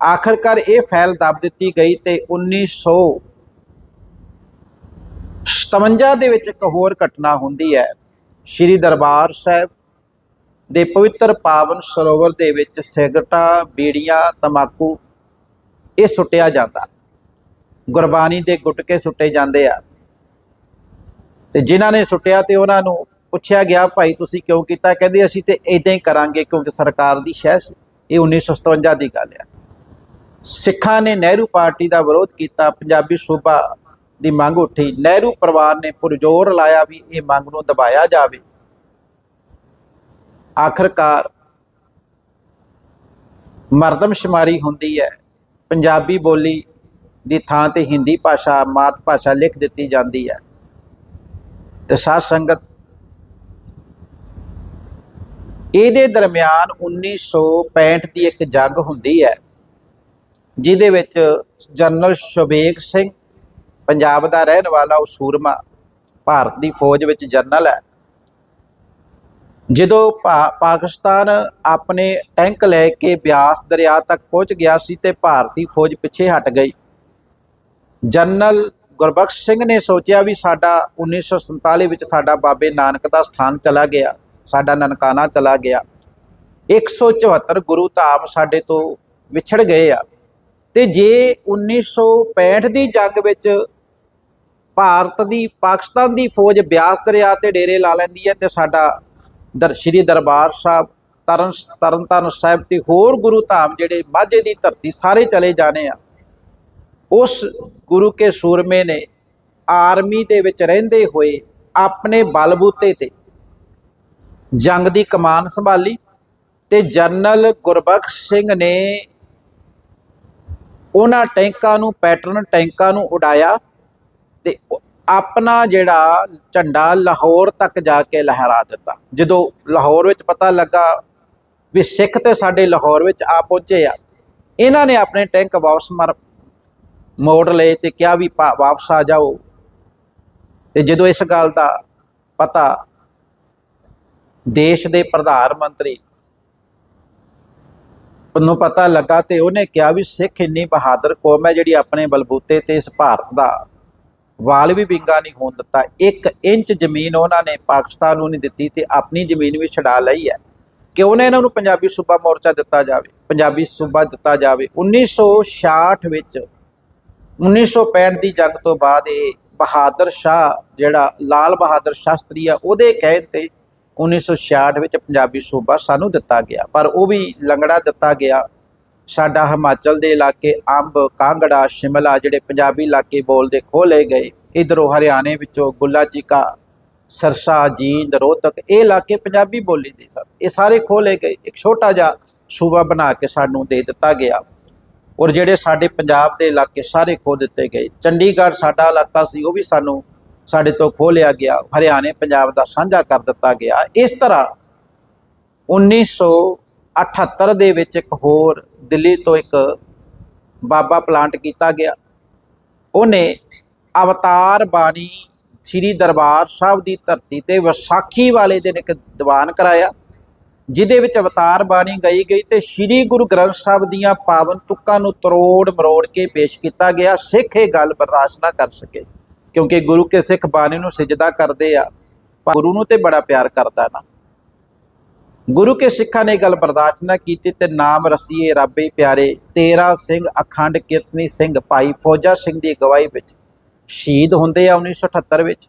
Speaker 1: ਆਖਰਕਾਰ ਇਹ ਫੈਲ ਦੱਬ ਦਿੱਤੀ ਗਈ ਤੇ 1957 ਦੇ ਵਿੱਚ ਇੱਕ ਹੋਰ ਘਟਨਾ ਹੁੰਦੀ ਹੈ। ਸ਼੍ਰੀ ਦਰਬਾਰ ਸਾਹਿਬ ਦੇ ਪਵਿੱਤਰ ਪਾਵਨ ਸਰੋਵਰ ਦੇ ਵਿੱਚ ਸਿਗਰਟਾਂ, ਬੀੜੀਆਂ ਤਮਾਕੂ ਇਹ ਸੁੱਟਿਆ ਜਾਂਦਾ। ਗੁਰਬਾਣੀ ਦੇ ਗੁਟਕੇ ਸੁੱਟੇ ਜਾਂਦੇ ਆ। ਤੇ ਜਿਨ੍ਹਾਂ ਨੇ ਸੁੱਟਿਆ ਤੇ ਉਹਨਾਂ ਨੂੰ ਪੁੱਛਿਆ ਗਿਆ, ਭਾਈ, ਤੁਸੀਂ ਕਿਉਂ ਕੀਤਾ? ਕਹਿੰਦੇ, ਅਸੀਂ ਤੇ ਇਦਾਂ ਹੀ ਕਰਾਂਗੇ ਕਿਉਂਕਿ ਸਰਕਾਰ ਦੀ ਸ਼ਹਿ ਸੀ। ਇਹ 1957 ਦੀ ਗੱਲ ਆ। ਸਿੱਖਾਂ ਨੇ ਨਹਿਰੂ ਪਾਰਟੀ ਦਾ ਵਿਰੋਧ ਕੀਤਾ। ਪੰਜਾਬੀ ਸੂਬਾ ਦੀ ਮੰਗ ਉੱਠੀ। ਨਹਿਰੂ ਪਰਿਵਾਰ ਨੇ ਪੁਰਜੋਰ ਲਾਇਆ ਵੀ ਇਹ ਮੰਗ ਨੂੰ ਦਬਾਇਆ ਜਾਵੇ। ਆਖਰਕਾਰ ਮਰਦਮਸ਼ੁਮਾਰੀ ਹੁੰਦੀ ਹੈ। ਪੰਜਾਬੀ ਬੋਲੀ ਦੀ ਥਾਂ ਤੇ ਹਿੰਦੀ ਭਾਸ਼ਾ, ਮਾਤ ਭਾਸ਼ਾ ਲਿਖ ਦਿੱਤੀ ਜਾਂਦੀ ਹੈ। ਤੇ ਸਾਧ ਸੰਗਤ ਇਹਦੇ ਦਰਮਿਆਨ 1965 ਦੀ ਇੱਕ ਜੰਗ ਹੁੰਦੀ ਹੈ, ਜਿਹਦੇ ਵਿੱਚ ਜਨਰਲ ਸ਼ੁਬੇਗ ਸਿੰਘ, ਪੰਜਾਬ ਦਾ ਰਹਿਣ ਵਾਲਾ ਉਹ ਸੂਰਮਾ, ਭਾਰਤ ਦੀ ਫੌਜ ਵਿੱਚ ਜਨਰਲ ਹੈ। ਜਦੋਂ ਭਾ- ਪਾਕਿਸਤਾਨ ਆਪਣੇ ਟੈਂਕ ਲੈ ਕੇ ਬਿਆਸ ਦਰਿਆ ਤੱਕ ਪਹੁੰਚ ਗਿਆ ਸੀ ਤੇ ਭਾਰਤੀ ਫੌਜ ਪਿੱਛੇ ਹਟ ਗਈ। ਜਨਰਲ ਗੁਰਬਖਸ਼ ਸਿੰਘ ਨੇ ਸੋਚਿਆ ਵੀ ਸਾਡਾ 1947 ਵਿੱਚ ਸਾਡਾ ਬਾਬੇ ਨਾਨਕ ਦਾ ਸਥਾਨ ਚਲਾ ਗਿਆ, ਸਾਡਾ ਨਨਕਾਣਾ ਚਲਾ ਗਿਆ। 174 ਗੁਰੂ ਧਾਮ ਸਾਡੇ ਤੋਂ ਵਿਛੜ ਗਏ ਆ। ਤੇ ਜੇ 1965 ਦੀ ਜੰਗ ਵਿੱਚ ਭਾਰਤ ਦੀ, ਪਾਕਿਸਤਾਨ ਦੀ ਫੌਜ ਬਿਆਸ ਦਰਿਆ ਤੇ ਡੇਰੇ ਲਾ ਲੈਂਦੀ ਹੈ ਤੇ ਸਾਡਾ ਦਰ ਸ਼੍ਰੀ ਦਰਬਾਰ ਸਾਹਿਬ, ਤਰਨ ਤਰਨਤਾਰਨ ਸਾਹਿਬ ਤੇ ਹੋਰ ਗੁਰੂ ਧਾਮ ਜਿਹੜੇ ਮਾਝੇ ਦੀ ਧਰਤੀ ਸਾਰੇ ਚਲੇ ਜਾਣੇ ਆ। ਉਸ ਗੁਰੂ ਕੇ ਸੂਰਮੇ ਨੇ ਆਰਮੀ ਦੇ ਵਿੱਚ ਰਹਿੰਦੇ ਹੋਏ ਆਪਣੇ ਬਲਬੂਤੇ ਤੇ ਜੰਗ ਦੀ ਕਮਾਨ ਸੰਭਾਲੀ ਤੇ ਜਨਰਲ ਗੁਰਬਖਸ਼ ਸਿੰਘ ਨੇ ਉਹਨਾਂ ਟੈਂਕਾਂ ਨੂੰ, ਪੈਟਰਨ ਟੈਂਕਾਂ ਨੂੰ ਉਡਾਇਆ ਤੇ ਆਪਣਾ ਜਿਹੜਾ ਝੰਡਾ ਲਾਹੌਰ ਤੱਕ ਜਾ ਕੇ ਲਹਿਰਾ ਦਿੱਤਾ। ਜਦੋਂ ਲਾਹੌਰ ਵਿੱਚ ਪਤਾ ਲੱਗਾ ਵੀ ਸਿੱਖ ਤੇ ਸਾਡੇ ਲਾਹੌਰ ਵਿੱਚ ਆ ਪਹੁੰਚੇ ਆ, ਇਹਨਾਂ ਨੇ ਆਪਣੇ ਟੈਂਕ ਵਾਪਸ ਮਰ, ਮੋੜ ਲਏ ਤੇ ਕਿਹਾ ਵੀ ਪਾ- ਵਾਪਸ ਆ ਜਾਓ। ਤੇ ਜਦੋਂ ਇਸ ਗੱਲ ਦਾ ਪਤਾ ਦੇਸ਼ ਦੇ ਪ੍ਰਧਾਨ ਮੰਤਰੀ ਨੂੰ ਪਤਾ ਲੱਗਾ ਤੇ ਉਹਨੇ ਕਿਹਾ ਵੀ ਸਿੱਖ ਇੰਨੀ ਬਹਾਦਰ ਕੌਮ ਹੈ ਜਿਹੜੀ ਆਪਣੇ ਬਲਬੂਤੇ ਤੇ ਇਸ ਭਾਰਤ ਦਾ ਵਾਲ ਵੀ ਵਿੰਗਾ ਨਹੀਂ ਹੋਣ ਦਿੱਤਾ। 1 ਇੰਚ ਜ਼ਮੀਨ ਉਹਨਾਂ ਨੇ ਪਾਕਿਸਤਾਨ ਨੂੰ ਨਹੀਂ ਦਿੱਤੀ ਤੇ ਆਪਣੀ ਜ਼ਮੀਨ ਵੀ ਛਡਾ ਲਈ ਹੈ। ਕਿ ਉਹਨੇ ਇਹਨਾਂ ਨੂੰ ਪੰਜਾਬੀ ਸੂਬਾ ਮੋਰਚਾ ਦਿੱਤਾ ਜਾਵੇ? ਪੰਜਾਬੀ ਸੂਬਾ ਦਿੱਤਾ ਜਾਵੇ। 1966 ਵਿੱਚ 1965 ਦੀ ਜੰਗ ਤੋਂ ਬਾਅਦ ਇਹ ਬਹਾਦਰ ਸ਼ਾਹ, ਜਿਹੜਾ ਲਾਲ ਬਹਾਦਰ ਸ਼ਾਸਤਰੀ ਆ, ਉਹਦੇ ਕਹਿਣ ਤੇ 1966 ਵਿੱਚ ਪੰਜਾਬੀ ਸੂਬਾ ਸਾਨੂੰ ਦਿੱਤਾ ਗਿਆ। ਪਰ ਉਹ ਵੀ ਲੰਗੜਾ ਦਿੱਤਾ ਗਿਆ। ਸਾਡਾ ਹਿਮਾਚਲ ਦੇ ਇਲਾਕੇ ਅੰਬ, ਕਾਂਗੜਾ, ਸ਼ਿਮਲਾ ਜਿਹੜੇ ਪੰਜਾਬੀ ਇਲਾਕੇ ਬੋਲਦੇ ਖੋਹ ਲਏ ਗਏ। ਇਧਰੋਂ ਹਰਿਆਣੇ ਵਿੱਚੋਂ ਗੁੱਲਾ ਚੀਕਾ, ਸਰਸਾ, ਜੀਂਦ, ਰੋਹਤਕ, ਇਹ ਇਲਾਕੇ ਪੰਜਾਬੀ ਬੋਲੀ ਦੇ ਸਨ। ਇਹ ਸਾਰੇ ਖੋਹ ਲਏ ਗਏ। ਇੱਕ ਛੋਟਾ ਜਿਹਾ ਸੂਬਾ ਬਣਾ ਕੇ ਸਾਨੂੰ ਦੇ ਦਿੱਤਾ ਗਿਆ। ਔਰ ਜਿਹੜੇ ਸਾਡੇ ਪੰਜਾਬ ਦੇ ਇਲਾਕੇ ਸਾਰੇ ਖੋ ਦਿੱਤੇ ਗਏ। ਚੰਡੀਗੜ੍ਹ ਸਾਡਾ ਇਲਾਕਾ ਸੀ, ਉਹ ਵੀ ਸਾਨੂੰ ਸਾਡੇ ਤੋਂ ਖੋਹ ਲਿਆ ਗਿਆ। ਹਰਿਆਣੇ, ਪੰਜਾਬ ਦਾ ਸਾਂਝਾ ਕਰ ਦਿੱਤਾ ਗਿਆ। ਇਸ ਤਰ੍ਹਾਂ 1978 ਦੇ ਵਿੱਚ ਇੱਕ ਹੋਰ ਦਿੱਲੀ ਤੋਂ ਇੱਕ ਬਾਬਾ ਪਲਾਂਟ ਕੀਤਾ ਗਿਆ। ਉਹਨੇ ਅਵਤਾਰ ਬਾਣੀ ਸ੍ਰੀ ਦਰਬਾਰ ਸਾਹਿਬ ਦੀ ਧਰਤੀ ਤੇ ਵਿਸਾਖੀ ਵਾਲੇ ਦਿਨ ਇੱਕ ਦੀਵਾਨ ਕਰਾਇਆ, ਜਿਹਦੇ ਵਿੱਚ ਅਵਤਾਰ ਬਾਣੀ ਗਈ ਗਈ ਤੇ ਸ੍ਰੀ ਗੁਰੂ ਗ੍ਰੰਥ ਸਾਹਿਬ ਦੀਆਂ ਪਾਵਨ ਤੁਕਾਂ ਨੂੰ ਤਰੋੜ ਮਰੋੜ ਕੇ ਪੇਸ਼ ਕੀਤਾ ਗਿਆ। ਸਿੱਖ ਇਹ ਗੱਲ ਬਰਦਾਸ਼ਤ ਨਾ ਕਰ ਸਕੇ, ਕਿਉਂਕਿ ਗੁਰੂ ਕੇ ਸਿੱਖ ਬਾਣੀ ਨੂੰ ਸਿਜਦਾ ਕਰਦੇ ਆ ਗੁਰੂ ਨੂੰ ਤੇ ਬੜਾ ਪਿਆਰ ਕਰਦਾ ਨਾ। ਗੁਰੂ ਕੇ ਸਿੱਖਾਂ ਨੇ ਗੱਲ ਬਰਦਾਸ਼ਤ ਨਾ ਕੀਤੀ ਤੇ ਨਾਮ ਰਸੀਏ ਰੱਬੇ ਪਿਆਰੇ, ਤੇਰਾ ਸਿੰਘ ਅਖੰਡ ਕੀਰਤਨੀ ਸਿੰਘ ਭਾਈ ਫੌਜਾ ਸਿੰਘ ਦੀ ਅਗਵਾਈ ਵਿੱਚ ਸ਼ਹੀਦ ਹੁੰਦੇ ਆ 1978 ਵਿੱਚ।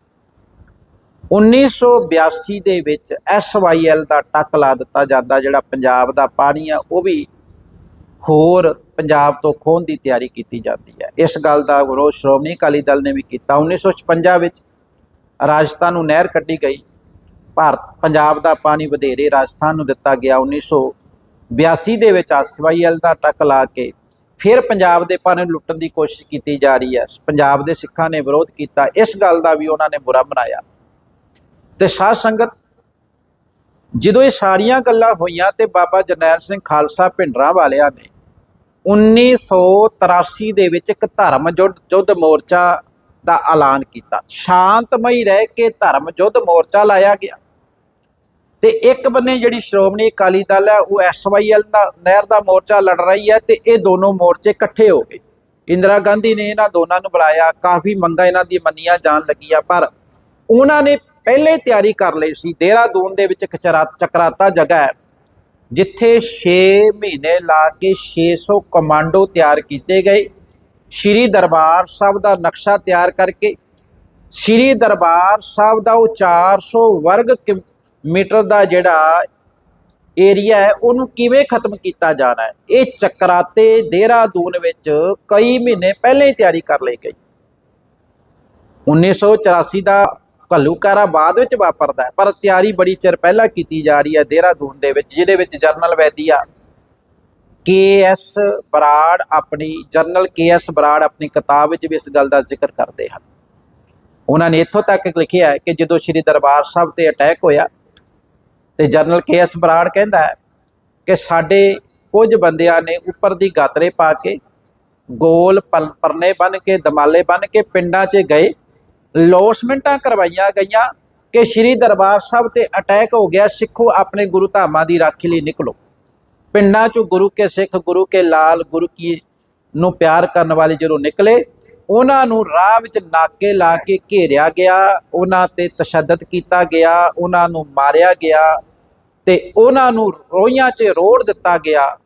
Speaker 1: 1982 ਦੇ ਵਿੱਚ ਐਸਵਾਈਐਲ ਦਾ ਟੱਕ ਲਾ ਦਿੱਤਾ ਜਾਂਦਾ ਜਿਹੜਾ ਪੰਜਾਬ ਦਾ ਪਾਣੀ ਆ, ਉਹ ਵੀ ਹੋਰ ਪੰਜਾਬ ਤੋਂ ਖੋਹਣ ਦੀ ਤਿਆਰੀ ਕੀਤੀ ਜਾਂਦੀ ਹੈ ਇਸ ਗੱਲ ਦਾ ਵਿਰੋਧ ਸ਼੍ਰੋਮਣੀ ਅਕਾਲੀ ਦਲ ਨੇ ਵੀ ਕੀਤਾ। 1956 ਵਿੱਚ ਰਾਜਸਥਾਨ ਨੂੰ ਨਹਿਰ ਕੱਢੀ ਗਈ। ਭਾਰਤ, ਪੰਜਾਬ ਦਾ ਪਾਣੀ ਵਧੇਰੇ ਰਾਜਸਥਾਨ ਨੂੰ ਦਿੱਤਾ ਗਿਆ। 1982 ਦੇ ਵਿੱਚ ਐਸਵਾਈਐਲ ਦਾ ਟੱਕ ਲਾ ਕੇ ਫਿਰ ਪੰਜਾਬ ਦੇ ਪਾਣੀ ਨੂੰ ਲੁੱਟਣ ਦੀ ਕੋਸ਼ਿਸ਼ ਕੀਤੀ ਜਾ ਰਹੀ ਹੈ। ਪੰਜਾਬ ਦੇ ਸਿੱਖਾਂ ਨੇ ਵਿਰੋਧ ਕੀਤਾ। ਇਸ ਗੱਲ ਦਾ ਵੀ ਉਹਨਾਂ ਨੇ ਬੁਰਾ ਮਨਾਇਆ। ਤੇ ਸਾਧ ਸੰਗਤ, ਜਦੋਂ ਇਹ ਸਾਰੀਆਂ ਗੱਲਾਂ ਹੋਈਆਂ ਤੇ ਬਾਬਾ ਜਰਨੈਲ ਸਿੰਘ ਖਾਲਸਾ ਭਿੰਡਰਾਂ ਵਾਲਿਆਂ ਨੇ 1983 ਦੇ ਵਿੱਚ ਇੱਕ ਧਰਮ ਯੁੱਧ ਯੁੱਧ ਮੋਰਚਾ ਦਾ ਐਲਾਨ ਕੀਤਾ। ਸ਼ਾਂਤਮਈ ਰਹਿ ਕੇ ਧਰਮ ਯੁੱਧ ਮੋਰਚਾ ਲਾਇਆ ਗਿਆ। ਤੇ ਇੱਕ ਬੰਨੇ ਜਿਹੜੀ ਸ਼੍ਰੋਮਣੀ ਅਕਾਲੀ ਦਲ ਹੈ, ਉਹ ਐਸਵਾਈਐਲ ਦਾ, ਨਹਿਰ ਦਾ ਮੋਰਚਾ ਲੜ ਰਹੀ ਹੈ ਤੇ ਇਹ ਦੋਨੋਂ ਮੋਰਚੇ ਇਕੱਠੇ ਹੋ ਗਏ। ਇੰਦਰਾ ਗਾਂਧੀ ਨੇ ਇਹਨਾਂ ਦੋਨਾਂ ਨੂੰ ਬੁਲਾਇਆ, ਕਾਫੀ ਮੰਗਾਂ ਇਹਨਾਂ ਦੀ ਮੰਨੀਆਂ ਜਾਣ ਲੱਗੀਆਂ, ਪਰ ਉਹਨਾਂ ਨੇ ਪਹਿਲੇ ਤਿਆਰੀ ਕਰ ਲਈ ਸੀ, ਦੇਹਰਾਦੂਨ ਦੇ ਵਿੱਚ ਇੱਕ ਚਰਾ- ਚਕਰਾਤਾ ਜਗ੍ਹਾ ਹੈ, ਜਿੱਥੇ 6 ਮਹੀਨੇ ਲਾ ਕੇ 600 ਕਮਾਂਡੋ ਤਿਆਰ ਕੀਤੇ ਗਏ। ਸ਼੍ਰੀ ਦਰਬਾਰ ਸਾਹਿਬ ਦਾ ਨਕਸ਼ਾ ਤਿਆਰ ਕਰਕੇ, ਸ਼੍ਰੀ ਦਰਬਾਰ ਸਾਹਿਬ ਦਾ ਉਹ 400 ਵਰਗ ਕਿ- ਮੀਟਰ ਦਾ ਜਿਹੜਾ ਏਰੀਆ ਹੈ, ਉਹਨੂੰ ਕਿਵੇਂ ਖਤਮ ਕੀਤਾ ਜਾਣਾ ਹੈ? ਇਹ ਚਕਰਾਤੇ ਦੇਹਰਾਦੂਨ ਵਿੱਚ ਕਈ ਮਹੀਨੇ ਪਹਿਲਾਂ ਹੀ ਤਿਆਰੀ ਕਰ ਲਈ ਗਈ। 1984 ਦਾ ਘੱਲੂਕਾਰਾ ਬਾਅਦ ਵਿੱਚ ਵਾਪਰਦਾ ਹੈ, ਪਰ ਤਿਆਰੀ ਬੜੀ ਚਿਰ ਪਹਿਲਾਂ ਕੀਤੀ ਜਾ ਰਹੀ ਹੈ ਦੇਹਰਾਦੂਨ ਦੇ ਵਿੱਚ, ਜਿਹਦੇ ਵਿੱਚ general Vaidya K S Brar ਆਪਣੀ ਜਰਨਲ ਕੇ ਐਸ ਬਰਾੜ ਆਪਣੀ ਕਿਤਾਬ ਵਿੱਚ ਵੀ ਇਸ ਗੱਲ ਦਾ ਜ਼ਿਕਰ ਕਰਦੇ ਹਨ। ਉਹਨਾਂ ਨੇ ਇੱਥੋਂ ਤੱਕ ਲਿਖਿਆ ਹੈ ਕਿ ਜਦੋਂ ਸ੍ਰੀ ਦਰਬਾਰ ਸਾਹਿਬ ਤੇ ਅਟੈਕ ਹੋਇਆ ਤੇ ਜਨਰਲ ਕੇ ਐਸ ਬਰਾੜ ਕਹਿੰਦਾ ਹੈ ਕਿ ਸਾਡੇ ਕੁਝ ਬੰਦਿਆਂ ਨੇ ਉੱਪਰ ਦੀ ਗਾਤਰੇ ਪਾ ਕੇ ਗੋਲ ਪਲ- ਪਰਨੇ ਬਨ ਕੇ, ਦਮਾਲੇ ਬਨ ਕੇ ਪਿੰਡਾਂ 'ਚ ਗਏ। ਲੋਸਮੈਂਟਾਂ ਕਰਵਾਈਆਂ ਗਈਆਂ ਕਿ ਸ੍ਰੀ ਦਰਬਾਰ ਸਾਹਿਬ ਤੇ ਅਟੈਕ ਹੋ ਗਿਆ, ਸਿੱਖੋ ਆਪਣੇ ਗੁਰੂ ਧਾਮਾਂ ਦੀ ਰਾਖੀ ਲਈ ਨਿਕਲੋ। ਪਿੰਡਾਂ 'ਚੋਂ ਗੁਰੂ ਕੇ ਸਿੱਖ, ਗੁਰੂ ਕੇ ਲਾਲ, ਗੁਰੂ ਕੀ ਨੂੰ ਪਿਆਰ ਕਰਨ ਵਾਲੇ ਜਦੋਂ ਨਿਕਲੇ, ਉਹਨਾਂ ਨੂੰ ਰਾਹ ਵਿੱਚ ਨਾਕੇ ਲਾ ਕੇ ਘੇਰਿਆ ਗਿਆ, ਉਹਨਾਂ ਤੇ ਤਸ਼ੱਦਦ ਕੀਤਾ ਗਿਆ, ਉਹਨਾਂ ਨੂੰ ਮਾਰਿਆ ਗਿਆ। ਤੇ ਉਹਨਾਂ ਨੂੰ ਰੋਈਆਂ 'ਚ ਰੋੜ ਦਿੱਤਾ ਗਿਆ।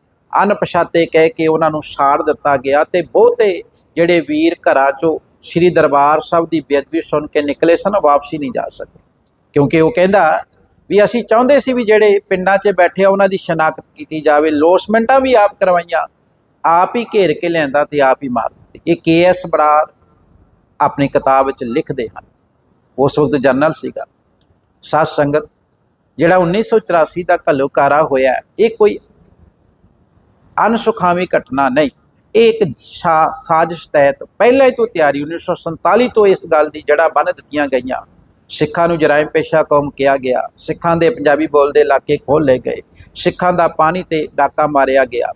Speaker 1: ਅਣਪਛਾਤੇ ਕਹਿ ਕੇ ਉਹਨਾਂ ਨੂੰ ਸਾੜ ਦਿੱਤਾ ਗਿਆ ਤੇ ਬਹੁਤੇ ਜਿਹੜੇ ਵੀਰ ਘਰਾਂ 'ਚੋਂ ਸ੍ਰੀ ਦਰਬਾਰ ਸਾਹਿਬ ਦੀ ਬੇਅਦਬੀ ਸੁਣ ਕੇ ਨਿਕਲੇ ਸਨ ਵਾਪਸੀ ਨਹੀਂ ਜਾ ਸਕੇ। ਕਿਉਂਕਿ ਉਹ ਕਹਿੰਦਾ ਵੀ ਅਸੀਂ ਚਾਹੁੰਦੇ ਸੀ ਵੀ ਜਿਹੜੇ ਪਿੰਡਾਂ 'ਚ ਬੈਠੇ ਆ, ਉਹਨਾਂ ਦੀ ਸ਼ਨਾਖਤ ਕੀਤੀ ਜਾਵੇ। ਲੋਸਮੈਂਟਾਂ ਵੀ ਆਪ ਕਰਵਾਈਆਂ। ਆਪ ਹੀ ਘੇਰ ਕੇ ਲਿਆਂਦਾ ਤੇ ਆਪ ਹੀ ਮਾਰ ਦਿੱਤੇ। ਇਹ ਕੇਐਸ ਬਰਾੜ ਆਪਣੀ ਕਿਤਾਬ ਵਿੱਚ ਲਿਖਦੇ ਹਨ। ਉਸ ਵਕਤ ਜਨਰਲ ਸੀਗਾ। ਸਾਧ ਸੰਗਤ ਜਿਹੜਾ 1984 ਦਾ ਘੱਲੂਕਾਰਾ ਹੋਇਆ, ਇਹ ਕੋਈ ਅਨਸੁਖਾਵੀ ਘਟਨਾ ਨਹੀਂ। ਇਹ ਇੱਕ ਸਾ- ਸਾਜ਼ਿਸ਼ ਤਹਿਤ ਪਹਿਲਾਂ ਹੀ ਤੋਂ ਤਿਆਰੀ 1947 ਤੋਂ ਇਸ ਗੱਲ ਦੀ ਜੜਾ ਬੰਨ ਦਿੱਤੀਆਂ ਗਈਆਂ। ਸਿੱਖਾਂ ਨੂੰ ਜਰਾਇਮ ਪੇਸ਼ਾ ਕੌਮ ਕਿਹਾ ਗਿਆ। ਸਿੱਖਾਂ ਦੇ ਪੰਜਾਬੀ ਬੋਲਦੇ ਇਲਾਕੇ ਖੋਲ ਲਏ ਗਏ। ਸਿੱਖਾਂ ਦਾ ਪਾਣੀ ਤੇ ਡਾਕਾ ਮਾਰਿਆ ਗਿਆ।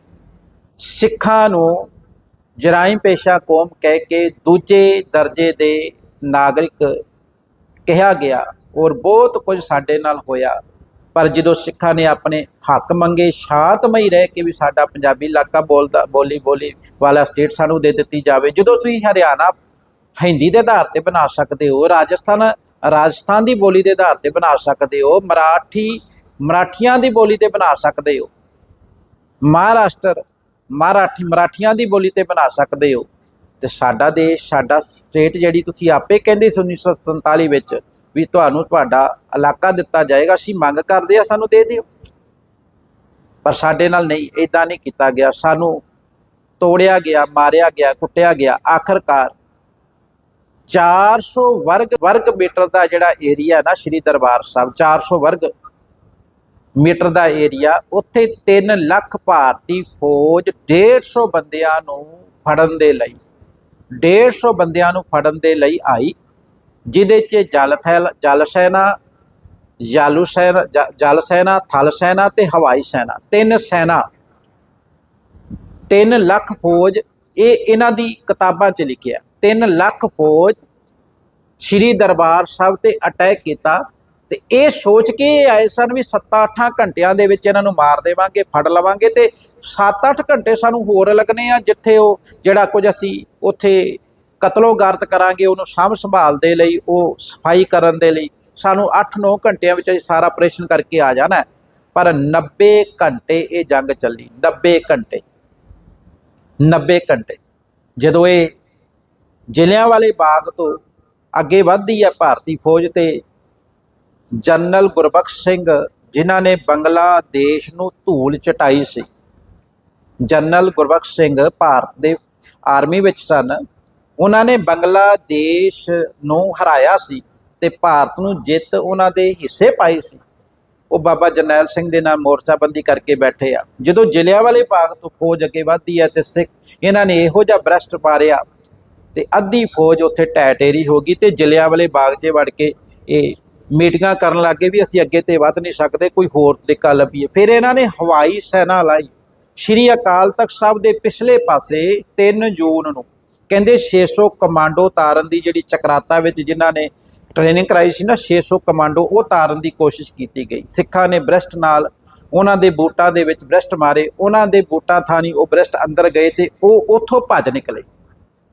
Speaker 1: ਸਿੱਖਾਂ ਨੂੰ ਜਰਾਇਮ ਪੇਸ਼ਾ ਕੌਮ ਕਹਿ ਕੇ ਦੂਜੇ ਦਰਜੇ ਦੇ ਨਾਗਰਿਕ ਕਿਹਾ ਗਿਆ। ਹੋਰ ਬਹੁਤ ਕੁਝ ਸਾਡੇ ਨਾਲ ਹੋਇਆ। ਪਰ ਜਦੋਂ ਸਿੱਖਾਂ ਨੇ ਆਪਣੇ ਹੱਕ ਮੰਗੇ, ਸ਼ਾਂਤਮਈ ਰਹਿ ਕੇ ਵੀ ਸਾਡਾ ਪੰਜਾਬੀ ਇਲਾਕਾ ਬੋਲਦਾ ਬੋਲੀ ਬੋਲੀ ਵਾਲਾ ਸਟੇਟ ਸਾਨੂੰ ਦੇ ਦਿੱਤੀ ਜਾਵੇ, ਜਦੋਂ ਤੁਸੀਂ ਹਰਿਆਣਾ ਹਿੰਦੀ ਦੇ ਆਧਾਰ ਤੇ ਬਣਾ ਸਕਦੇ ਹੋ, ਰਾਜਸਥਾਨ ਰਾਜਸਥਾਨ ਦੀ ਬੋਲੀ ਦੇ ਆਧਾਰ ਤੇ ਬਣਾ ਸਕਦੇ ਹੋ, ਮਰਾਠੀ, ਮਰਾਠੀਆਂ ਦੀ ਬੋਲੀ ਤੇ ਬਣਾ ਸਕਦੇ ਹੋ, ਮਹਾਰਾਸ਼ਟਰ, ਮਰਾਠੀ, ਮਰਾਠੀਆਂ ਦੀ ਬੋਲੀ ਤੇ ਬਣਾ ਸਕਦੇ ਹੋ, ਤੇ ਸਾਡਾ ਦੇਸ਼, ਸਾਡਾ ਸਟੇਟ ਜਿਹੜੀ ਤੁਸੀਂ ਆਪੇ ਕਹਿੰਦੇ ਸੀ 1947 ਵਿੱਚ ਵੀ ਤੁਹਾਨੂੰ ਤੁਹਾਡਾ ਇਲਾਕਾ ਦਿੱਤਾ ਜਾਏਗਾ, ਅਸੀਂ ਮੰਗ ਕਰਦੇ ਆ ਸਾਨੂੰ ਦੇ ਦਿਓ। ਪਰ ਸਾਡੇ ਨਾਲ ਨਹੀਂ ਇਦਾਂ ਨਹੀਂ ਕੀਤਾ ਗਿਆ। ਸਾਨੂੰ ਤੋੜਿਆ ਗਿਆ, ਮਾਰਿਆ ਗਿਆ, ਕੁੱਟਿਆ ਗਿਆ। ਆਖਰਕਾਰ 400 ਵਰਗ ਵਰਗ ਮੀਟਰ ਦਾ ਜਿਹੜਾ ਏਰੀਆ ਨਾ ਸ਼੍ਰੀ ਦਰਬਾਰ ਸਾਹਿਬ 400 ਵਰਗ ਮੀਟਰ ਦਾ ਏਰੀਆ, ਉੱਥੇ 3 ਲੱਖ ਭਾਰਤੀ ਫੌਜ 150 ਬੰਦਿਆਂ ਨੂੰ ਫੜਨ ਦੇ ਲਈ 150 ਬੰਦਿਆਂ ਨੂੰ ਫੜਨ ਦੇ ਲਈ ਆਈ। ਜਿਹਦੇ 'ਚ ਜਲ ਥੈਲ ਜਲ ਸੈਨਾ, ਯਾਲੂ ਸੈਨਾ ਜਲ ਸੈਨਾ, ਥਲ ਸੈਨਾ ਤੇ ਹਵਾਈ ਸੈਨਾ। ਤਿੰਨ ਸੈਨਾ। 3 ਲੱਖ ਫੌਜ, ਇਹ ਇਹਨਾਂ ਦੀ ਕਿਤਾਬਾਂ 'ਚ ਲਿਖਿਆ 3 ਲੱਖ ਫੌਜ ਸ਼੍ਰੀ ਦਰਬਾਰ ਸਾਹਿਬ ਤੇ ਅਟੈਕ ਕੀਤਾ ਤੇ ਇਹ ਸੋਚ ਕੇ ਆਏ ਸਨ ਵੀ 7-8 ਘੰਟਿਆਂ ਦੇ ਵਿੱਚ ਇਹਨਾਂ ਨੂੰ ਮਾਰ ਦੇਵਾਂਗੇ, ਫੜ ਲਵਾਂਗੇ ਤੇ 7-8 ਘੰਟੇ ਸਾਨੂੰ ਹੋਰ ਲੱਗਣੇ ਆ ਜਿੱਥੇ ਉਹ ਜਿਹੜਾ ਕੁਝ ਅਸੀਂ ਉੱਥੇ ਕਤਲੋ ਕਤਲੋਗਾਰਤ ਕਰਾਂਗੇ, ਉਹਨੂੰ ਸਾਂਭ ਸੰਭਾਲ ਦੇ ਲਈ, ਉਹ ਸਫ਼ਾਈ ਕਰਨ ਦੇ ਲਈ। ਸਾਨੂੰ 8-9 ਘੰਟਿਆਂ ਵਿੱਚ ਸਾਰਾ ਆਪਰੇਸ਼ਨ ਕਰਕੇ ਆ ਜਾਣਾ ਪਰ 90 ਘੰਟੇ ਇਹ ਜੰਗ ਚੱਲੀ। 90 ਘੰਟੇ। 90 ਘੰਟੇ। ਜਦੋਂ ਇਹ ਜ਼ਿਲ੍ਹਿਆਂ ਵਾਲੇ ਬਾਗ ਤੋਂ ਅੱਗੇ ਵੱਧਦੀ ਹੈ ਭਾਰਤੀ ਫੌਜ ਤੇ, ਜਨਰਲ ਗੁਰਬਖਸ਼ ਸਿੰਘ, ਜਿਨ੍ਹਾਂ ਨੇ ਬੰਗਲਾਦੇਸ਼ ਨੂੰ ਧੂਲ ਚਟਾਈ ਸੀ। ਜਨਰਲ ਗੁਰਬਖਸ਼ ਸਿੰਘ ਭਾਰਤ ਦੇ ਆਰਮੀ ਵਿੱਚ ਸਨ। ਉਹਨਾਂ ਨੇ ਬੰਗਲਾਦੇਸ਼ ਨੂੰ ਹਰਾਇਆ ਸੀ ਤੇ ਭਾਰਤ ਨੂੰ ਜਿੱਤ ਉਹਨਾਂ ਦੇ ਹਿੱਸੇ ਪਾਈ ਸੀ। ਉਹ ਬਾਬਾ ਜਰਨੈਲ ਸਿੰਘ ਦੇ ਨਾਲ ਮੋਰਚਾਬੰਦੀ ਕਰਕੇ ਬੈਠੇ ਆ। ਜਦੋਂ ਜ਼ਿਲ੍ਹਿਆਂਵਾਲੇ ਬਾਗ ਤੋਂ ਫੌਜ ਅੱਗੇ ਵੱਧਦੀ ਹੈ ਤੇ ਸਿੱਖ ਇਹਨਾਂ ਨੇ ਇਹੋ ਜਿਹਾ ਬ੍ਰਸ਼ਟ ਪਾਰਿਆ ਤੇ ਅੱਧੀ ਫੌਜ ਉੱਥੇ ਟੈਟੇਰੀ ਹੋ ਗਈ ਤੇ ਜ਼ਿਲ੍ਹਿਆਂਵਾਲੇ ਬਾਗ 'ਚ ਵੜ ਕੇ ਇਹ ਮੀਟਿੰਗਾਂ ਕਰਨ ਲੱਗੇ ਵੀ ਅਸੀਂ ਅੱਗੇ ਤੇ ਵੱਧ ਨਹੀਂ ਸਕਦੇ, ਕੋਈ ਹੋਰ ਤਰੀਕਾ ਲੱਭੀਏ। ਫਿਰ ਇਹਨਾਂ ਨੇ ਹਵਾਈ ਸੈਨਾ ਲਾਈ। ਸ਼੍ਰੀ ਅਕਾਲ ਤਖਤ ਸਾਹਿਬ ਦੇ ਪਿਛਲੇ ਪਾਸੇ 3 ਜੂਨ ਨੂੰ ਕਹਿੰਦੇ 600 ਕਮਾਂਡੋ ਤਾਰਨ ਦੀ ਜਿਹੜੀ ਚਕਰਾਤਾ ਵਿੱਚ ਜਿਨ੍ਹਾਂ ਨੇ ਟ੍ਰੇਨਿੰਗ ਕਰਾਈ ਸੀ ਨਾ 600 ਕਮਾਂਡੋ, ਉਹ ਤਾਰਨ ਦੀ ਕੋਸ਼ਿਸ਼ ਕੀਤੀ ਗਈ। ਸਿੱਖਾਂ ਨੇ ਬ੍ਰਸ਼ਟ ਨਾਲ ਉਹਨਾਂ ਦੇ ਬੂਟਾਂ ਦੇ ਵਿੱਚ ਬ੍ਰਸ਼ਟ ਮਾਰੇ। ਉਹਨਾਂ ਦੇ ਬੂਟਾਂ ਥਾਣੀ ਉਹ ਬ੍ਰਸ਼ਟ ਅੰਦਰ ਗਏ ਤੇ ਉਹ ਉੱਥੋਂ ਭੱਜ ਨਿਕਲੇ।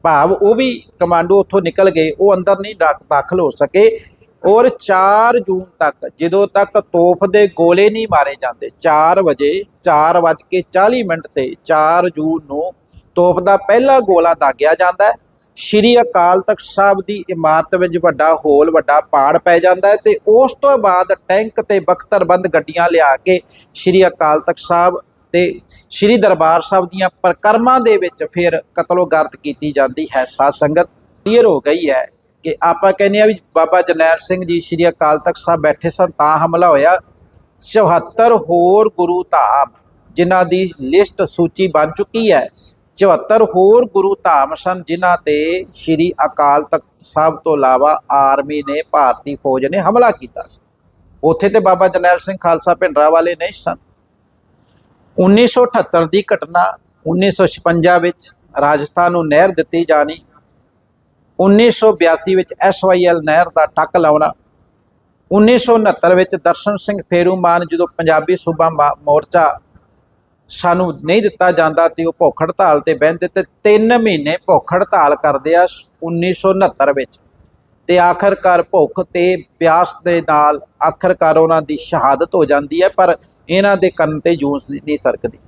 Speaker 1: ਭਾਵ ਉਹ ਵੀ ਕਮਾਂਡੋ ਉੱਥੋਂ ਨਿਕਲ ਗਏ, ਉਹ ਅੰਦਰ ਨਹੀਂ ਦਾਖ- ਦਾਖਲ ਹੋ ਸਕੇ। ਔਰ 4 ਜੂਨ ਤੱਕ, ਜਦੋਂ ਤੱਕ ਤੋਪ ਦੇ ਗੋਲੇ ਨਹੀਂ ਮਾਰੇ ਜਾਂਦੇ 4 ਵਜੇ 4 ਵੱਜ ਕੇ 40 ਮਿੰਟ ਤੇ 4 ਜੂਨ ਨੂੰ ਤੋਪ ਦਾ ਪਹਿਲਾ ਗੋਲਾ ਦਾਗਿਆ ਜਾਂਦਾ ਹੈ। ਸ਼੍ਰੀ ਅਕਾਲ ਤਖਤ ਸਾਹਿਬ ਦੀ ਇਮਾਰਤ ਵਿੱਚ ਵੱਡਾ ਹੋਲ, ਵੱਡਾ ਪਾੜ ਪੈ ਜਾਂਦਾ ਹੈ ਤੇ ਉਸ ਤੋਂ ਬਾਅਦ ਟੈਂਕ ਤੇ ਬਖਤਰਬੰਦ ਗੱਡੀਆਂ ਲਿਆ ਕੇ ਸ਼੍ਰੀ ਅਕਾਲ ਤਖਤ ਸਾਹਿਬ ਤੇ ਸ਼੍ਰੀ ਦਰਬਾਰ ਸਾਹਿਬ ਦੀਆਂ ਪ੍ਰਕਰਮਾਂ ਦੇ ਵਿੱਚ ਫਿਰ ਕਤਲੋਗਾਰਤ ਕੀਤੀ ਜਾਂਦੀ ਹੈ। ਸਾਧ ਸੰਗਤ ਕਲੀਅਰ ਹੋ ਗਈ ਹੈ ਕਿ ਆਪਾਂ ਕਹਿੰਦੇ ਆ ਵੀ ਬਾਬਾ ਜਰਨੈਲ ਸਿੰਘ ਜੀ ਸ਼੍ਰੀ ਅਕਾਲ ਤਖਤ ਸਾਹਿਬ ਬੈਠੇ ਸਨ ਤਾਂ ਹਮਲਾ ਹੋਇਆ। 74 ਹੋਰ ਗੁਰੂ ਧਾਮ ਜਿਨ੍ਹਾਂ ਦੀ ਲਿਸਟ ਸੂਚੀ ਬਣ ਚੁੱਕੀ ਹੈ। 74 ਹੋਰ ਗੁਰੂ ਧਾਮ ਸਨ, ਜਿਨ੍ਹਾਂ ਤੇ ਸ਼੍ਰੀ ਅਕਾਲ ਤਖਤ ਸਾਹਿਬ ਤੋਂ ਇਲਾਵਾ ਆਰਮੀ ਨੇ ਭਾਰਤੀ ਫੌਜ ਨੇ ਹਮਲਾ ਕੀਤਾ ਸੀ। ਉੱਥੇ ਤੇ ਬਾਬਾ ਜਰਨੈਲ ਸਿੰਘ ਖਾਲਸਾ ਭਿੰਡਰਾ ਵਾਲੇ ਨਹੀਂ ਸਨ। 1978 ਦੀ ਘਟਨਾ 1956 ਵਿੱਚ ਰਾਜਸਥਾਨ ਨੂੰ ਨਹਿਰ ਦਿੱਤੀ ਜਾਣੀ। 1982 ਵਿੱਚ ਐਸਵਾਈਐਲ ਨਹਿਰ ਦਾ ਟੱਕ ਲਾਉਣਾ। 1969 ਵਿੱਚ ਦਰਸ਼ਨ ਸਿੰਘ ਫੇਰੂਮਾਨ ਜਦੋਂ ਪੰਜਾਬੀ ਸੂਬਾ ਮਾ- ਮੋਰਚਾ ਸਾਨੂੰ ਨਹੀਂ ਦਿੱਤਾ ਜਾਂਦਾ ਤੇ ਉਹ ਭੁੱਖ ਹੜਤਾਲ ਤੇ ਬਹਿੰਦੇ ਤੇ 3 ਮਹੀਨੇ ਭੁੱਖ ਹੜਤਾਲ ਕਰਦੇ ਆ 1969 ਵਿੱਚ। ਤੇ ਆਖਰਕਾਰ ਭੁੱਖ ਤੇ ਪਿਆਸ ਦੇ ਨਾਲ ਆਖਰਕਾਰ ਉਹਨਾਂ ਦੀ ਸ਼ਹਾਦਤ ਹੋ ਜਾਂਦੀ ਹੈ, ਪਰ ਇਹਨਾਂ ਦੇ ਕੰਨ ਤੇ ਜੂਸ ਨਹੀਂ ਨਹੀਂ ਸਰਕਦੀ।